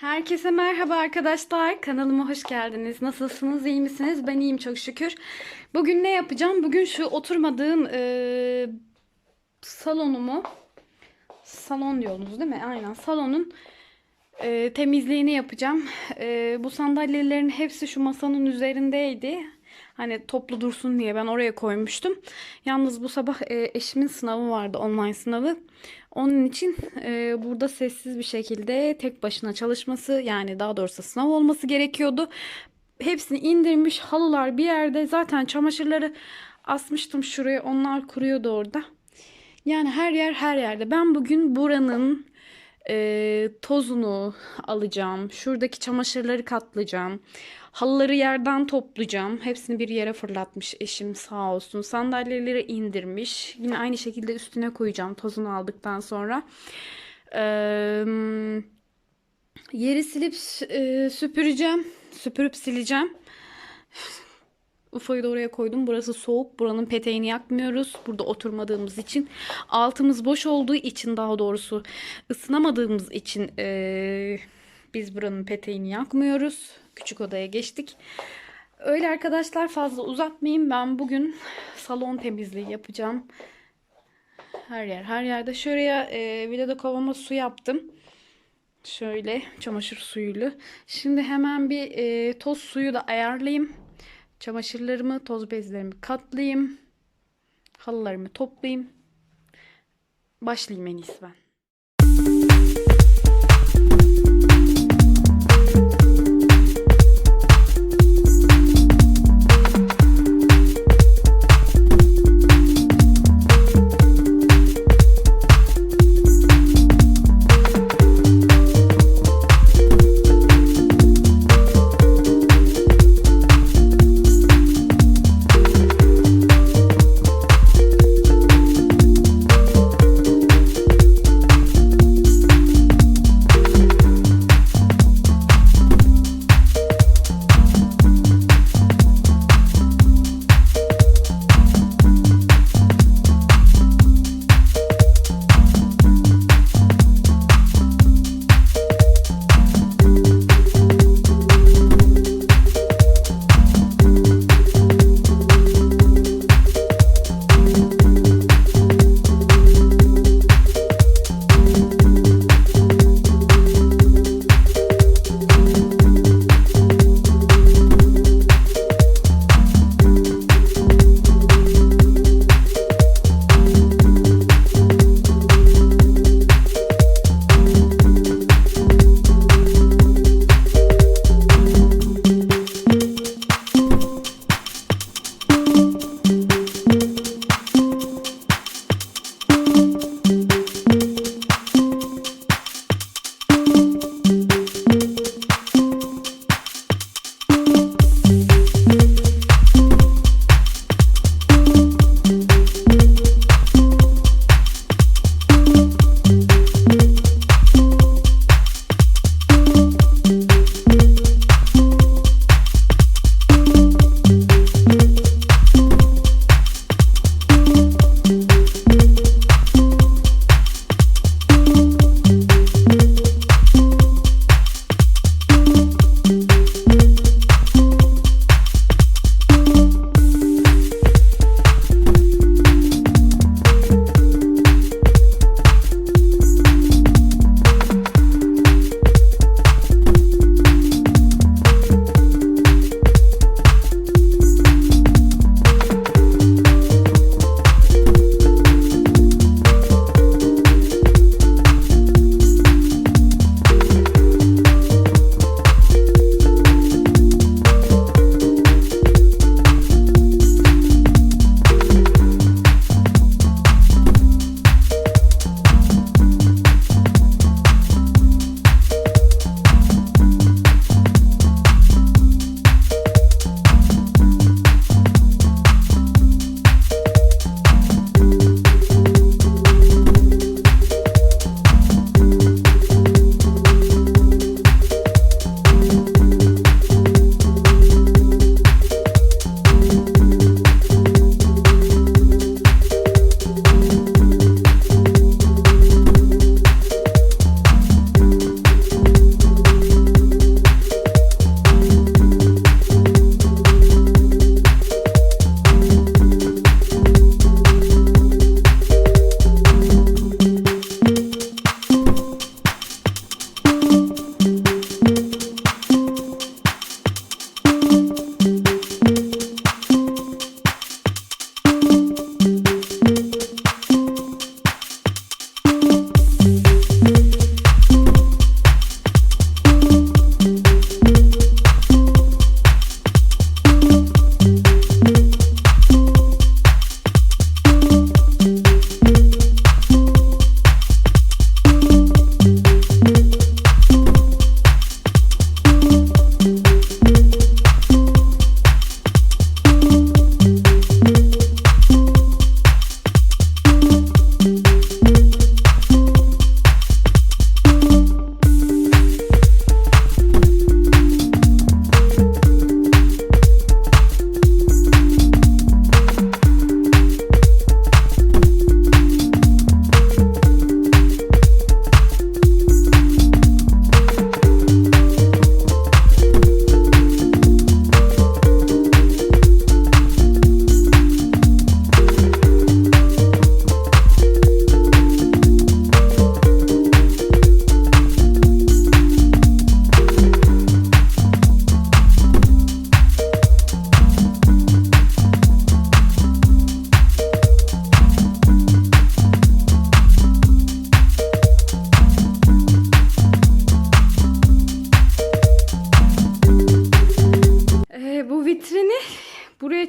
Herkese merhaba arkadaşlar. Kanalıma hoş geldiniz. Nasılsınız? iyi misiniz? Ben iyiyim çok şükür. Bugün ne yapacağım? Bugün şu oturmadığım eee, salonumu salon diyorsunuz değil mi? Aynen salonun eee, temizliğini yapacağım. Eee, bu sandalyelerin hepsi şu masanın üzerindeydi. Hani toplu dursun diye ben oraya koymuştum. Yalnız bu sabah eee, eşimin sınavı vardı, online sınavı. Onun için eee, burada sessiz bir şekilde tek başına çalışması yani daha doğrusu sınav olması gerekiyordu. Hepsini indirmiş halılar bir yerde zaten çamaşırları asmıştım şuraya onlar kuruyordu orada. Yani her yer her yerde. Ben bugün buranın eee, tozunu alacağım. Şuradaki çamaşırları katlayacağım. Halıları yerden toplayacağım. Hepsini bir yere fırlatmış eşim sağ olsun. Sandalyeleri indirmiş. Yine aynı şekilde üstüne koyacağım tozunu aldıktan sonra. Eee, yeri silip eee, süpüreceğim. Süpürüp sileceğim. Ufayı da oraya koydum. Burası soğuk. Buranın peteğini yakmıyoruz. Burada oturmadığımız için. Altımız boş olduğu için daha doğrusu ısınamadığımız için eee, biz buranın peteğini yakmıyoruz. Küçük odaya geçtik. Öyle arkadaşlar fazla uzatmayayım. Ben bugün salon temizliği yapacağım. Her yer her yerde. Şuraya eee videoda kovama su yaptım. Şöyle çamaşır suyuyla. Şimdi hemen bir eee, toz suyu da ayarlayayım. Çamaşırlarımı, toz bezlerimi katlayayım. Halılarımı toplayayım. Başlayayım en iyisi ben.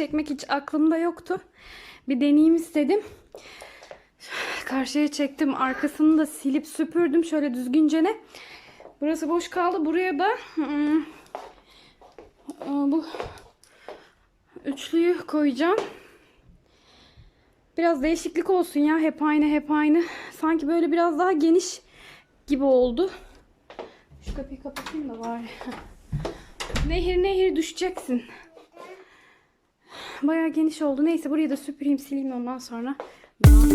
Çekmek hiç aklımda yoktu. Bir deneyeyim istedim. Karşıya çektim. Arkasını da silip süpürdüm şöyle düzgünce ne. Burası boş kaldı. Buraya da hmm, bu üçlüyü koyacağım. Biraz değişiklik olsun ya. Hep aynı hep aynı. Sanki böyle biraz daha geniş gibi oldu. Şu kapıyı kapatayım da bari. Nehir nehir düşeceksin. Bayağı geniş oldu. Neyse burayı da süpüreyim sileyim ondan sonra. Evet.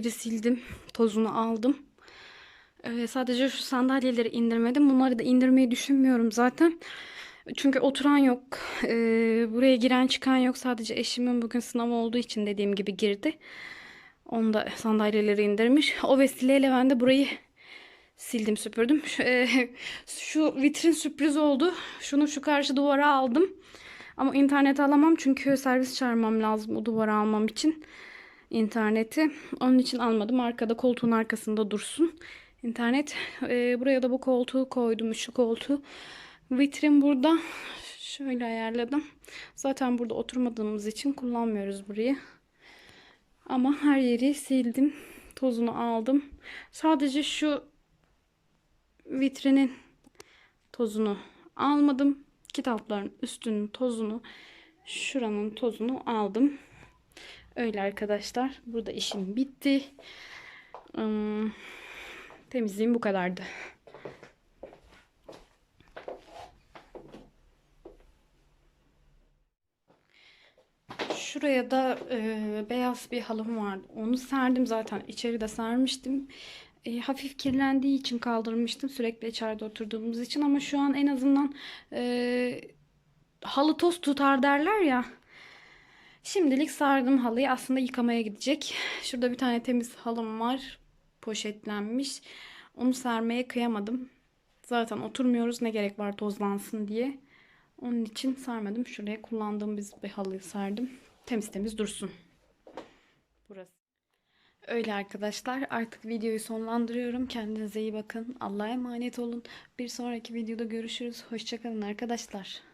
Yeri sildim. Tozunu aldım. Eee, sadece şu sandalyeleri indirmedim. Bunları da indirmeyi düşünmüyorum zaten. Çünkü oturan yok. Eee, buraya giren çıkan yok. Sadece eşimin bugün sınavı olduğu için dediğim gibi girdi. Onda sandalyeleri indirmiş. O vesileyle ben de burayı sildim süpürdüm. Şu, eee, şu vitrin sürpriz oldu. Şunu şu karşı duvara aldım. Ama internet alamam çünkü servis çağırmam lazım o duvara almam için interneti. Onun için almadım. Arkada koltuğun arkasında dursun. İnternet. Ee, buraya da bu koltuğu koydum. Şu koltuğu. Vitrin burada. Şöyle ayarladım. Zaten burada oturmadığımız için kullanmıyoruz burayı. Ama her yeri sildim. Tozunu aldım. Sadece şu vitrinin tozunu almadım. kitapların üstünün tozunu, şuranın tozunu aldım. Öyle arkadaşlar. Burada işim bitti. Hmm, temizliğim bu kadardı. Şuraya da e, beyaz bir halım vardı. Onu serdim zaten. İçeride sermiştim. E, hafif kirlendiği için kaldırmıştım. Sürekli içeride oturduğumuz için. Ama şu an en azından e, halı toz tutar derler ya. Şimdilik sardım halıyı. Aslında yıkamaya gidecek. Şurada bir tane temiz halım var. Poşetlenmiş. Onu sermeye kıyamadım. Zaten oturmuyoruz. Ne gerek var tozlansın diye. Onun için sarmadım. Şuraya kullandığım biz bir halıyı serdim. Temiz temiz dursun. Burası. Öyle arkadaşlar. Artık videoyu sonlandırıyorum. Kendinize iyi bakın. Allah'a emanet olun. Bir sonraki videoda görüşürüz. Hoşçakalın arkadaşlar.